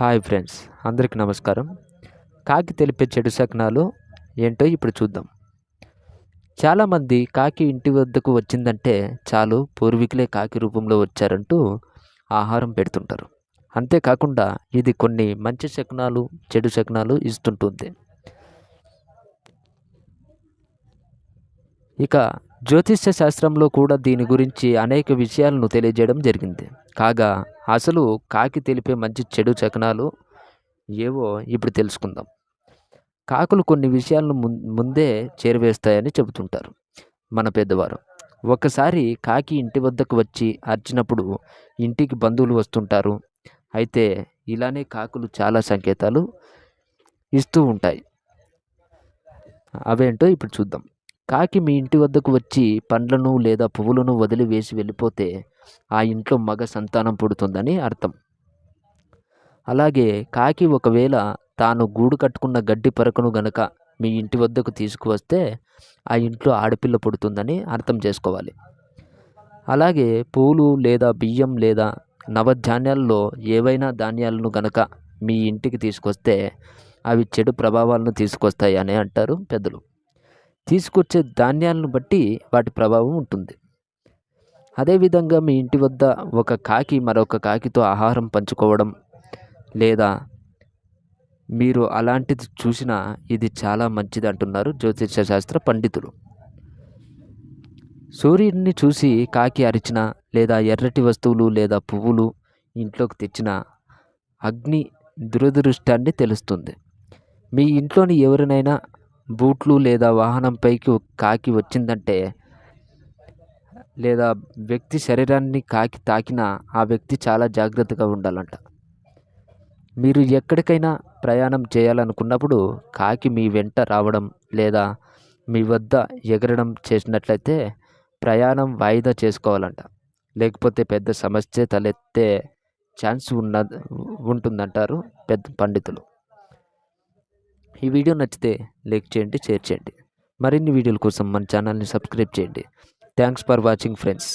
Hi friends అందరికీ నమస్కారం. కాకి తెలిపే చెడు శకనాలు ఏంటో ఇప్పుడు చూద్దాం. చాలామంది కాకి ఇంటి వద్దకు వచ్చిందంటే చాలు పూర్వీకులే కాకి రూపంలో వచ్చారంటూ ఆహారం పెడుతుంటారు. అంతేకాకుండా ఇది కొన్ని మంచి శకనాలు చెడు శకనాలు ఇస్తుంటుంది. ఇక జ్యోతిష్య శాస్త్రంలో కూడా దీని గురించి అనేక విషయాలను తెలియజేయడం జరిగింది. కాగా అసలు కాకి తెలిపే మంచి చెడు చకనాలు ఏవో ఇప్పుడు తెలుసుకుందాం. కాకులు కొన్ని విషయాలను ముందే చేరవేస్తాయని చెబుతుంటారు మన పెద్దవారు. ఒకసారి కాకి ఇంటి వద్దకు వచ్చి అర్చినప్పుడు ఇంటికి బంధువులు వస్తుంటారు. అయితే ఇలానే కాకులు చాలా సంకేతాలు ఇస్తూ ఉంటాయి. అవేంటో ఇప్పుడు చూద్దాం. కాకి మీ ఇంటి వద్దకు వచ్చి పండ్లను లేదా పువ్వులను వదిలివేసి వెళ్ళిపోతే ఆ ఇంట్లో మగ సంతానం పుడుతుందని అర్థం. అలాగే కాకి ఒకవేళ తాను గూడు కట్టుకున్న గడ్డి పరకను గనక మీ ఇంటి వద్దకు తీసుకువస్తే ఆ ఇంట్లో ఆడపిల్ల పుడుతుందని అర్థం చేసుకోవాలి. అలాగే పూలు లేదా బియ్యం లేదా నవధాన్యాల్లో ఏవైనా ధాన్యాలను గనక మీ ఇంటికి తీసుకొస్తే అవి చెడు ప్రభావాలను తీసుకొస్తాయి అని అంటారు పెద్దలు. తీసుకొచ్చే ధాన్యాలను బట్టి వాటి ప్రభావం ఉంటుంది. అదేవిధంగా మీ ఇంటి వద్ద ఒక కాకి మరొక కాకితో ఆహారం పంచుకోవడం లేదా మీరు అలాంటిది చూసినా ఇది చాలా మంచిది అంటున్నారు జ్యోతిష శాస్త్ర పండితులు. సూర్యుడిని చూసి కాకి అరిచిన లేదా ఎర్రటి వస్తువులు లేదా పువ్వులు ఇంట్లోకి తెచ్చిన అగ్ని దురదృష్టాన్ని తెలుస్తుంది. మీ ఇంట్లోని ఎవరినైనా బూట్లు లేదా వాహనంపైకి కాకి వచ్చిందంటే లేదా వ్యక్తి శరీరాన్ని కాకి తాకినా ఆ వ్యక్తి చాలా జాగ్రత్తగా ఉండాలంట. మీరు ఎక్కడికైనా ప్రయాణం చేయాలనుకున్నప్పుడు కాకి మీ వెంట రావడం లేదా మీ వద్ద ఎగరడం చేసినట్లయితే ప్రయాణం వాయిదా చేసుకోవాలంట. లేకపోతే పెద్ద సమస్య తలెత్తే ఛాన్స్ ఉన్న ఉంటుందంటారు పెద్ద పండితులు. ఈ వీడియో నచ్చితే లైక్ చేయండి షేర్ చేయండి. మరిన్ని వీడియోల కోసం మన ఛానల్ని సబ్స్క్రైబ్ చేయండి. Thanks for watching friends.